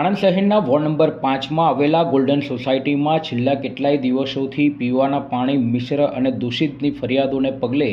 આણંદ શહેરના ward number પાંચમાં આવેલા ગોલ્ડન સોસાયટીમાં છેલ્લા કેટલાય દિવસોથી પીવાના પાણી મિશ્ર અને દૂષિતની ફરિયાદોને પગલે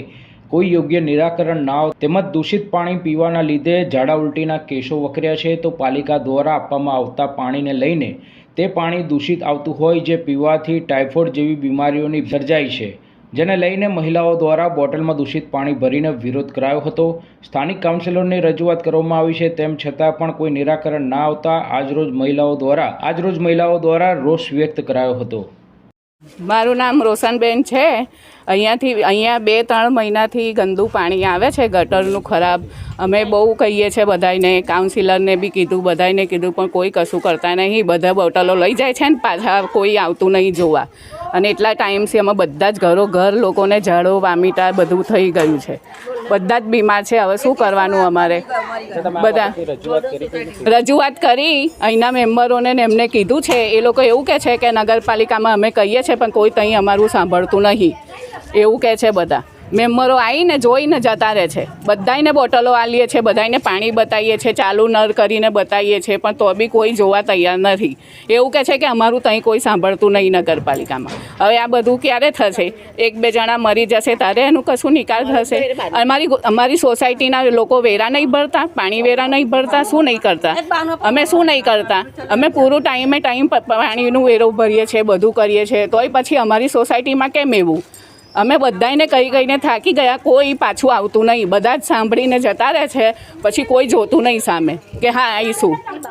કોઈ યોગ્ય નિરાકરણ ના તેમજ દૂષિત પાણી પીવાના લીધે ઝાડા ઉલટીના કેસો વકર્યા છે તો પાલિકા દ્વારા આપવામાં આવતા પાણીને લઈને તે પાણી દૂષિત આવતું હોય જે પીવાથી ટાઇફોઇડ જેવી બીમારીઓની સર્જાઈ છે. જેને લઈને મહિલાઓ દ્વારા બોટલમાં દૂષિત પાણી ભરીને વિરોધ કરાયો હતો. સ્થાનિક કાઉન્સિલરને રજૂઆત કરવામાં આવી છે તેમ છતાં પણ કોઈ નિરાકરણ ના આવતા આજરોજ મહિલાઓ દ્વારા, આજરોજ મહિલાઓ દ્વારા રોષ વ્યક્ત કરાયો હતો. મારું નામ રોશનબેન છે. અહીંયાથી, અહીંયા બે, ત્રણ મહિનાથી ગંદુ પાણી આવે છે, ગટરનું ખરાબ. અમે બહુ કહીએ છીએ બધાને કાઉન્સિલરને બી કીધું બધાને કીધું, પણ કોઈ કશું કરતા નહીં. બધા બોટલો લઈ જાય છે ને પાછા, કોઈ આવતું નહીં જોવા. અને એટલા ટાઈમથી અમે બધા જ ઘરો, ઘર લોકોને ઝાડો, વામીટા બધું થઈ ગયું છે. બધા જ બીમાર છે. હવે શું કરવાનું અમારે? બધા રજૂઆત કરી, અહીંના મેમ્બરોને એમને કીધું છે. એ લોકો એવું કહે છે કે નગરપાલિકામાં અમે કહીએ છીએ, પણ કોઈ ત્યાં અમારું સાંભળતું નહીં. એવું કહે છે બધા. મેમ્બરો આવીને જોઈને જતા રહે છે. બધાયને બોટલો આલીએ છીએ બધાયને પાણી બતાવીએ છીએ ચાલુ નર કરીને બતાવીએ છીએ પણ તો બી કોઈ જોવા તૈયાર નથી. એવું કહે છે કે અમારું ત્યાં કોઈ સાંભળતું નહીં નગરપાલિકામાં. હવે આ બધું ક્યારે થશે? એક બે જણા મરી જશે ત્યારે એનું કશું નિકાલ થશે? અમારી અમારી સોસાયટીના લોકો વેરા નહીં ભરતા પાણી વેરા નહીં ભરતા શું નહીં કરતા? અમે શું નહીં કરતા? અમે પૂરું ટાઈમે ટાઈમ પાણીનું વેરો ભરીએ છીએ બધું કરીએ છીએ તોય પછી અમારી સોસાયટીમાં કેમ એવું? અમે બધાને કહી કહીને થાકી ગયા, કોઈ પાછું આવતું નહીં. બધા જ સાંભળીને જતા રહે છે, પછી કોઈ જોતું નહીં સામે કે હા આવીશું